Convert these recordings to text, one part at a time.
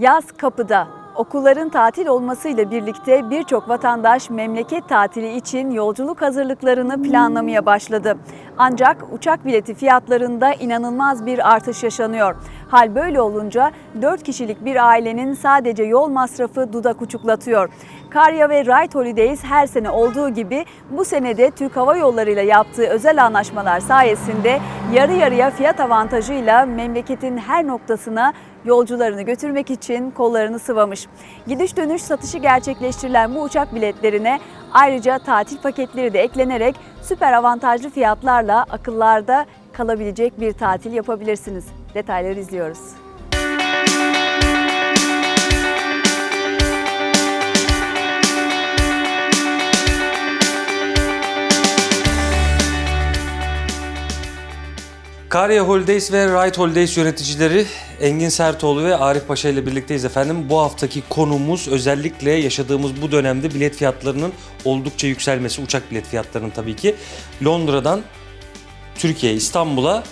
Yaz kapıda. Okulların tatil olmasıyla birlikte birçok vatandaş memleket tatili için yolculuk hazırlıklarını planlamaya başladı. Ancak uçak bileti fiyatlarında inanılmaz bir artış yaşanıyor. Hal böyle olunca 4 kişilik bir ailenin sadece yol masrafı dudak uçuklatıyor. Karya ve Right Holidays her sene olduğu gibi bu senede Türk Hava Yolları ile yaptığı özel anlaşmalar sayesinde yarı yarıya fiyat avantajıyla memleketin her noktasına yolcularını götürmek için kollarını sıvamış. Gidiş dönüş satışı gerçekleştirilen bu uçak biletlerine ayrıca tatil paketleri de eklenerek süper avantajlı fiyatlarla akıllarda kalabilecek bir tatil yapabilirsiniz. Detayları izliyoruz. Karya Holidays ve Right Holidays yöneticileri Engin Sertoğlu ve Arif Paşa ile birlikteyiz efendim. Bu haftaki konumuz özellikle yaşadığımız bu dönemde bilet fiyatlarının oldukça yükselmesi, uçak bilet fiyatlarının tabii ki. Londra'dan Türkiye, İstanbul'a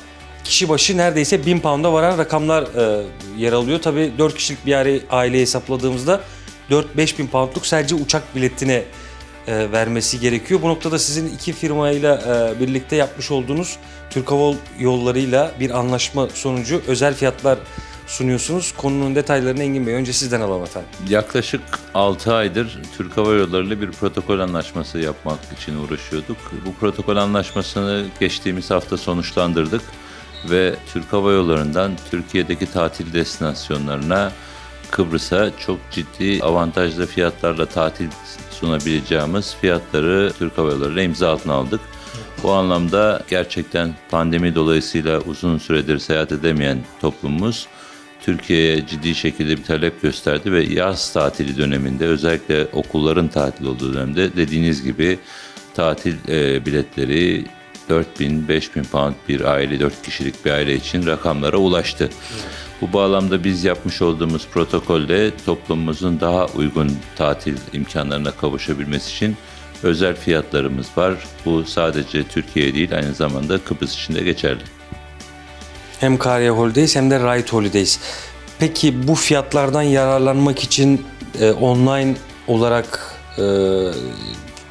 kişi başı neredeyse 1000 pound'a varan rakamlar e, yer alıyor. Tabii 4 kişilik bir aile, aile hesapladığımızda 4-5 bin poundluk sadece uçak biletine e, vermesi gerekiyor. Bu noktada sizin iki firmayla e, birlikte yapmış olduğunuz Türk Hava Yolları'yla bir anlaşma sonucu özel fiyatlar sunuyorsunuz. Konunun detaylarını Engin Bey önce sizden alalım efendim. Yaklaşık 6 aydır Türk Hava Yolları ile bir protokol anlaşması yapmak için uğraşıyorduk. Bu protokol anlaşmasını geçtiğimiz hafta sonuçlandırdık ve Türk Hava Yolları'ndan Türkiye'deki tatil destinasyonlarına Kıbrıs'a çok ciddi avantajlı fiyatlarla tatil sunabileceğimiz fiyatları Türk Hava Yolları ile imza altına aldık. Bu anlamda gerçekten pandemi dolayısıyla uzun süredir seyahat edemeyen toplumumuz Türkiye'ye ciddi şekilde bir talep gösterdi ve yaz tatili döneminde özellikle okulların tatil olduğu dönemde dediğiniz gibi tatil e, biletleri 4000-5000 pound bir aile, 4 kişilik bir aile için rakamlara ulaştı. Bu bağlamda biz yapmış olduğumuz protokolde toplumumuzun daha uygun tatil imkanlarına kavuşabilmesi için özel fiyatlarımız var. Bu sadece Türkiye değil aynı zamanda Kıbrıs için de geçerli. Hem Karya Holidays hem de Right Holidays. Peki bu fiyatlardan yararlanmak için e, online olarak e,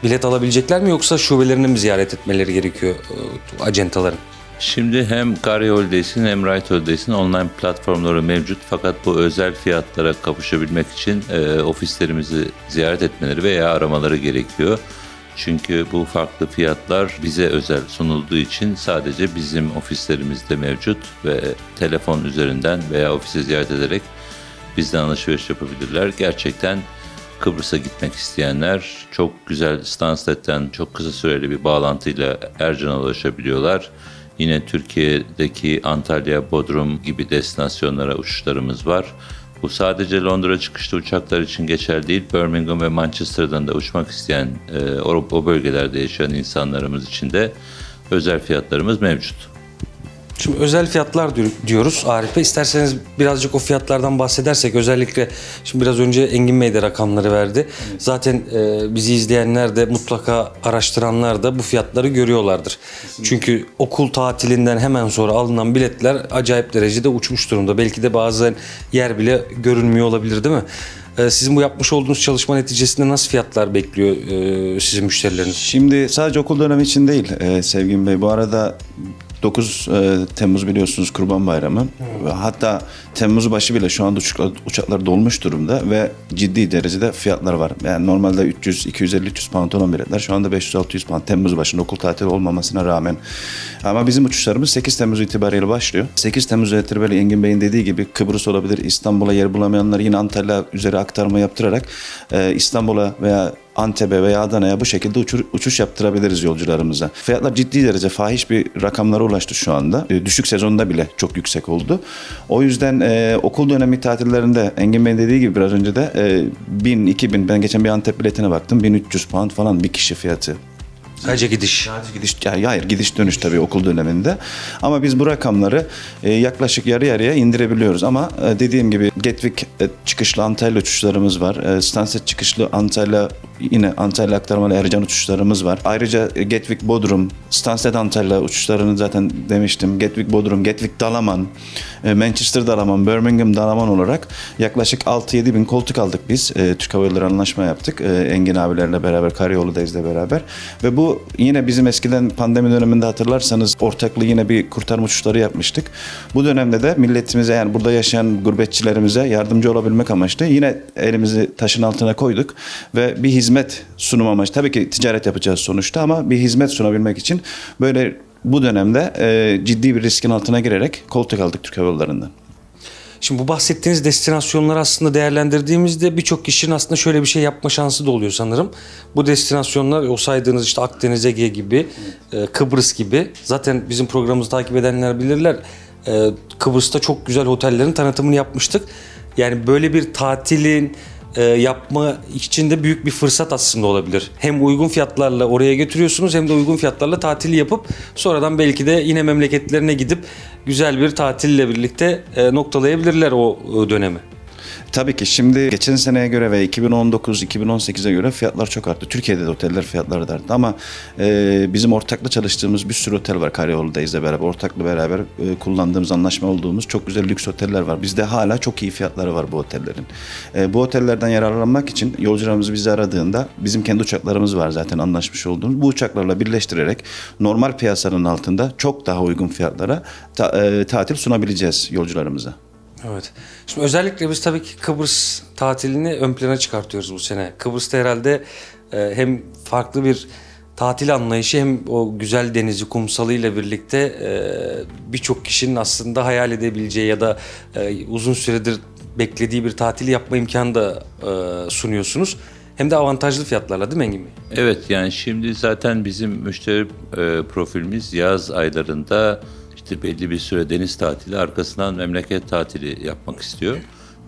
bilet alabilecekler mi yoksa şubelerini mi ziyaret etmeleri gerekiyor e, acentaların? Şimdi hem Karya Holidays'in hem Right Holidays'in online platformları mevcut fakat bu özel fiyatlara kavuşabilmek için e, ofislerimizi ziyaret etmeleri veya aramaları gerekiyor. Çünkü bu farklı fiyatlar bize özel sunulduğu için sadece bizim ofislerimizde mevcut ve telefon üzerinden veya ofise ziyaret ederek bizden alışveriş yapabilirler. Gerçekten Kıbrıs'a gitmek isteyenler çok güzel Stanstedt'ten çok kısa süreli bir bağlantıyla Ercan'a ulaşabiliyorlar. Yine Türkiye'deki Antalya, Bodrum gibi destinasyonlara uçuşlarımız var. Bu sadece Londra çıkışlı uçaklar için geçerli değil. Birmingham ve Manchester'dan da uçmak isteyen e, o, bölgelerde yaşayan insanlarımız için de özel fiyatlarımız mevcut. Şimdi özel fiyatlar di- diyoruz Arif Bey. İsterseniz birazcık o fiyatlardan bahsedersek özellikle şimdi biraz önce Engin Bey de rakamları verdi. Zaten e, bizi izleyenler de mutlaka araştıranlar da bu fiyatları görüyorlardır. Çünkü okul tatilinden hemen sonra alınan biletler acayip derecede uçmuş durumda. Belki de bazen yer bile görünmüyor olabilir değil mi? E, sizin bu yapmış olduğunuz çalışma neticesinde nasıl fiyatlar bekliyor e, sizin müşterileriniz? Şimdi sadece okul dönemi için değil e, Sevgin Bey. Bu arada 9 e, Temmuz biliyorsunuz Kurban Bayramı. Ve Hatta Temmuz başı bile şu anda uçaklar, uçaklar dolmuş durumda ve ciddi derecede fiyatlar var. Yani normalde 300, 250, 300 pound olan biletler şu anda 500-600 pound Temmuz başında okul tatili olmamasına rağmen. Ama bizim uçuşlarımız 8 Temmuz itibariyle başlıyor. 8 Temmuz itibariyle Engin Bey'in dediği gibi Kıbrıs olabilir, İstanbul'a yer bulamayanlar yine Antalya üzeri aktarma yaptırarak e, İstanbul'a veya Antep'e veya Adana'ya bu şekilde uçur- uçuş yaptırabiliriz yolcularımıza. Fiyatlar ciddi derece fahiş bir rakamlara ulaştı şu anda. E, Düşük sezonda bile çok yüksek oldu. O yüzden e, okul dönemi tatillerinde Engin Bey'in dediği gibi biraz önce de e, 1000, 2000 ben geçen bir Antep biletine baktım 1300 pound falan bir kişi fiyatı. Sadece gidiş. Sadece gidiş, ya hayır gidiş dönüş tabii okul döneminde. Ama biz bu rakamları e, yaklaşık yarı yarıya indirebiliyoruz. Ama e, dediğim gibi Gatwick e, çıkışlı Antalya uçuşlarımız var. Stansted çıkışlı Antalya yine Antalya aktarmalı Ercan uçuşlarımız var. Ayrıca e, Bodrum, Stansted Antalya uçuşlarını zaten demiştim. Gatwick Bodrum, Gatwick Dalaman, Manchester Dalaman, Birmingham Dalaman olarak yaklaşık 6-7 bin koltuk aldık biz. Türk Hava Yolları anlaşma yaptık. Engin abilerle beraber, Karayolu Days'le beraber. Ve bu yine bizim eskiden pandemi döneminde hatırlarsanız ortaklı yine bir kurtarma uçuşları yapmıştık. Bu dönemde de milletimize yani burada yaşayan gurbetçilerimize yardımcı olabilmek amaçlı yine elimizi taşın altına koyduk ve bir hizmet sunum amaçlı. Tabii ki ticaret yapacağız sonuçta ama bir hizmet sunabilmek için böyle bu dönemde e, ciddi bir riskin altına girerek koltuk aldık Türk Hava Yolları'ndan. Şimdi bu bahsettiğiniz destinasyonları aslında değerlendirdiğimizde birçok kişinin aslında şöyle bir şey yapma şansı da oluyor sanırım. Bu destinasyonlar o saydığınız işte Akdeniz, Ege gibi, e, Kıbrıs gibi. Zaten bizim programımızı takip edenler bilirler. E, Kıbrıs'ta çok güzel otellerin tanıtımını yapmıştık. Yani böyle bir tatilin e, yapma için de büyük bir fırsat aslında olabilir. Hem uygun fiyatlarla oraya götürüyorsunuz hem de uygun fiyatlarla tatili yapıp sonradan belki de yine memleketlerine gidip güzel bir tatille birlikte e, noktalayabilirler o dönemi. Tabii ki şimdi geçen seneye göre ve 2019-2018'e göre fiyatlar çok arttı. Türkiye'de de oteller fiyatları da arttı ama e, bizim ortaklı çalıştığımız bir sürü otel var Karayolu'dayız da beraber. Ortaklı beraber e, kullandığımız, anlaşma olduğumuz çok güzel lüks oteller var. Bizde hala çok iyi fiyatları var bu otellerin. E, bu otellerden yararlanmak için yolcularımız bizi aradığında bizim kendi uçaklarımız var zaten anlaşmış olduğumuz. Bu uçaklarla birleştirerek normal piyasanın altında çok daha uygun fiyatlara ta- e, tatil sunabileceğiz yolcularımıza. Evet. Şimdi özellikle biz tabii ki Kıbrıs tatilini ön plana çıkartıyoruz bu sene. Kıbrıs'ta herhalde e, hem farklı bir tatil anlayışı hem o güzel denizi, kumsalıyla birlikte e, birçok kişinin aslında hayal edebileceği ya da e, uzun süredir beklediği bir tatil yapma imkanı da e, sunuyorsunuz. Hem de avantajlı fiyatlarla değil mi Engin Bey? Evet yani şimdi zaten bizim müşteri e, profilimiz yaz aylarında işte belli bir süre deniz tatili arkasından memleket tatili yapmak istiyor.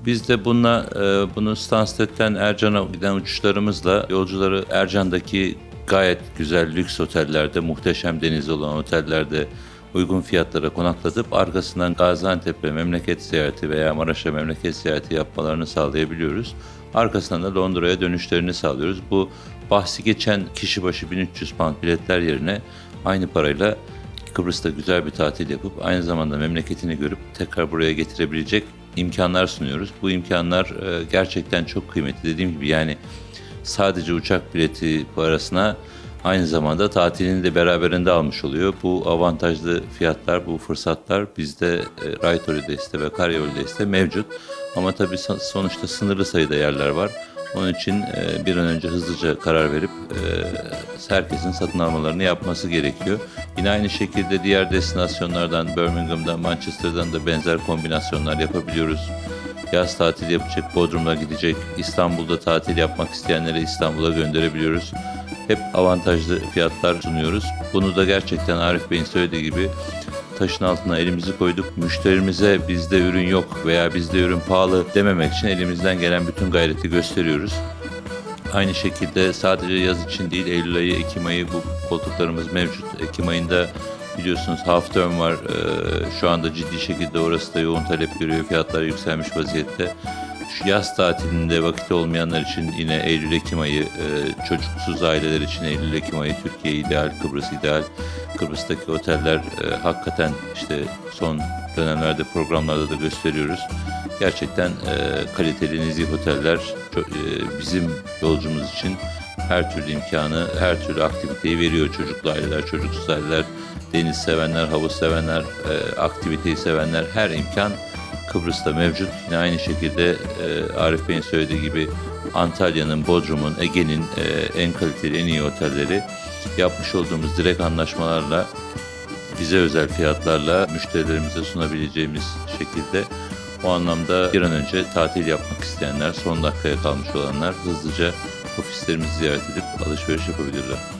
Biz de bununla e, bunu Stansted'den Ercan'a giden uçuşlarımızla yolcuları Ercan'daki gayet güzel lüks otellerde, muhteşem deniz olan otellerde uygun fiyatlara konaklatıp arkasından Gaziantep'e memleket ziyareti veya Maraş'a memleket ziyareti yapmalarını sağlayabiliyoruz. Arkasından da Londra'ya dönüşlerini sağlıyoruz. Bu bahsi geçen kişi başı 1300 pound biletler yerine aynı parayla Kıbrıs'ta güzel bir tatil yapıp aynı zamanda memleketini görüp tekrar buraya getirebilecek imkanlar sunuyoruz. Bu imkanlar e, gerçekten çok kıymetli. Dediğim gibi yani sadece uçak bileti parasına aynı zamanda tatilini de beraberinde almış oluyor. Bu avantajlı fiyatlar, bu fırsatlar bizde e, Right Holiday's'te ve Karayoliday's'te mevcut. Ama tabii son- sonuçta sınırlı sayıda yerler var. Onun için e, bir an önce hızlıca karar verip e, herkesin satın almalarını yapması gerekiyor. Yine aynı şekilde diğer destinasyonlardan, Birmingham'dan, Manchester'dan da benzer kombinasyonlar yapabiliyoruz. Yaz tatili yapacak, Bodrum'a gidecek, İstanbul'da tatil yapmak isteyenlere İstanbul'a gönderebiliyoruz. Hep avantajlı fiyatlar sunuyoruz. Bunu da gerçekten Arif Bey'in söylediği gibi taşın altına elimizi koyduk. Müşterimize bizde ürün yok veya bizde ürün pahalı dememek için elimizden gelen bütün gayreti gösteriyoruz. Aynı şekilde sadece yaz için değil Eylül ayı, Ekim ayı bu koltuklarımız mevcut. Ekim ayında biliyorsunuz half term var. Ee, şu anda ciddi şekilde orası da yoğun talep görüyor. Fiyatlar yükselmiş vaziyette. Şu yaz tatilinde vakit olmayanlar için yine Eylül-Ekim ayı, e, çocuksuz aileler için Eylül-Ekim ayı Türkiye ideal, Kıbrıs ideal. Kıbrıs'taki oteller e, hakikaten işte son dönemlerde programlarda da gösteriyoruz. Gerçekten e, kaliteli nezih oteller e, bizim yolcumuz için her türlü imkanı, her türlü aktiviteyi veriyor. Çocuklu aileler, çocuksuz aileler, deniz sevenler, havuz sevenler, e, aktiviteyi sevenler her imkan Kıbrıs'ta mevcut. Yine aynı şekilde e, Arif Bey'in söylediği gibi Antalya'nın, Bodrum'un, Ege'nin e, en kaliteli, en iyi otelleri yapmış olduğumuz direkt anlaşmalarla bize özel fiyatlarla müşterilerimize sunabileceğimiz şekilde o anlamda bir an önce tatil yapmak isteyenler, son dakikaya kalmış olanlar hızlıca ofislerimizi ziyaret edip alışveriş yapabilirler.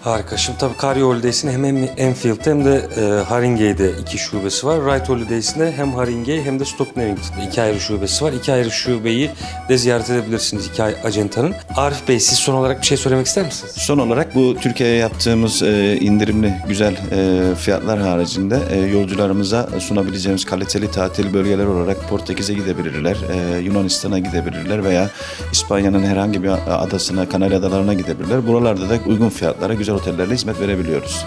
Harika. Şimdi tabii Carrier Holidays'in hem Enfield'de hem de e, Haringey'de iki şubesi var. Wright Holidays'in de hem Haringey hem de Newington'da iki ayrı şubesi var. İki ayrı şubeyi de ziyaret edebilirsiniz iki acentanın. Arif Bey siz son olarak bir şey söylemek ister misiniz? Son olarak bu Türkiye'ye yaptığımız e, indirimli güzel e, fiyatlar haricinde e, yolcularımıza sunabileceğimiz kaliteli tatil bölgeleri olarak Portekiz'e gidebilirler, e, Yunanistan'a gidebilirler veya İspanya'nın herhangi bir adasına, Kanarya Adalarına gidebilirler. Buralarda da uygun fiyatlara güzel otellerle hizmet verebiliyoruz.